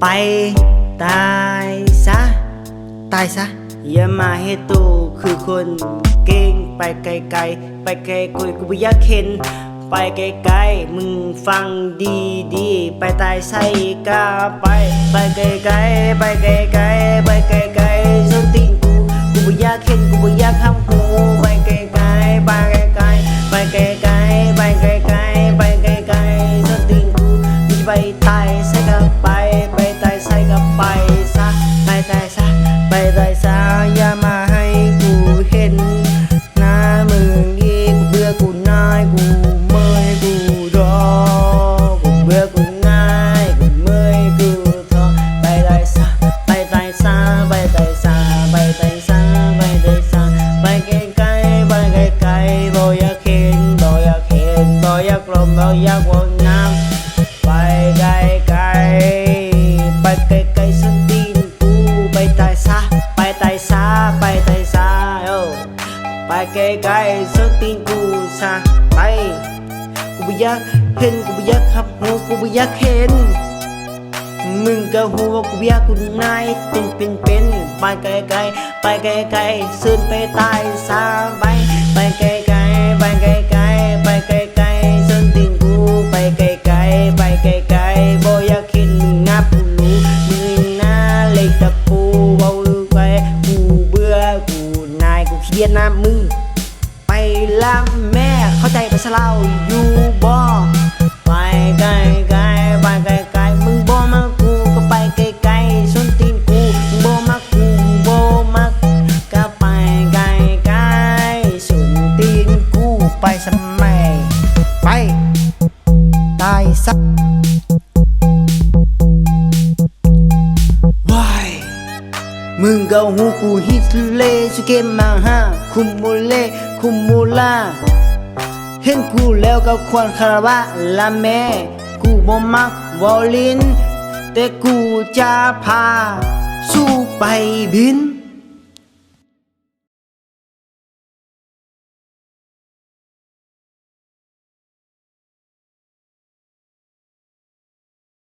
ไปตายซะ ตายซะ อย่ามาให้ตูคือคนเก่งไปไกลๆ ไปไกลกุยกูไม่อยากเห็น ไปไกลๆ มึงฟังดีดีๆไปตายใส่กาไป ไปไกลๆ ไปไกลๆ ไปไกลๆส้นตีนกู กูไม่อยากเห็นกูไม่อยากทำกู ไปซะไปตายซะไปตายซะอย่ามาให้กูเห็นหน้ามึงอีกกูเบื่อกูนายกูเมื่อยกูรอกูเบื่อกูนายกูเมื่อยกูท้อไปตายซะไปตายซะไปตายซะไปตายซะไปตายซะไปไกลไกลไปไกลไกลบ่อยากเห็นบ่อยากเห็นบ่อยากลมบ่อยากวนน้ำ ไปไกลๆส้นตีนกูซะไป กูไม่อยากเห็นกูไม่อยากขับหูกูไม่อยากเห็น มึงก็หูว่ากูอยากกูนายเป็นเป็นเป็นไปไกลๆไปไกลๆซึนไปตายซะไปไปไกลๆ ละแม่เข้าใจภาษาเราอยู่บ่ไปไกลไกลไปไกลไกลมึงบ่มากูก็ไปไกลไกลส้นตีนกูมึงบ่มากูบ่มาก็ไปไกลไกลส้นตีนกูไปสมัยไปตายสักวายมึงก็หูกูฮิตเลสุเกมมาฮาคุมโมเล คุมมูลาเห็นกูแล้วก็ควรคารวะละแม่ กูบ่มักวอลลิน แต่กูจะพา สู้ไปบิน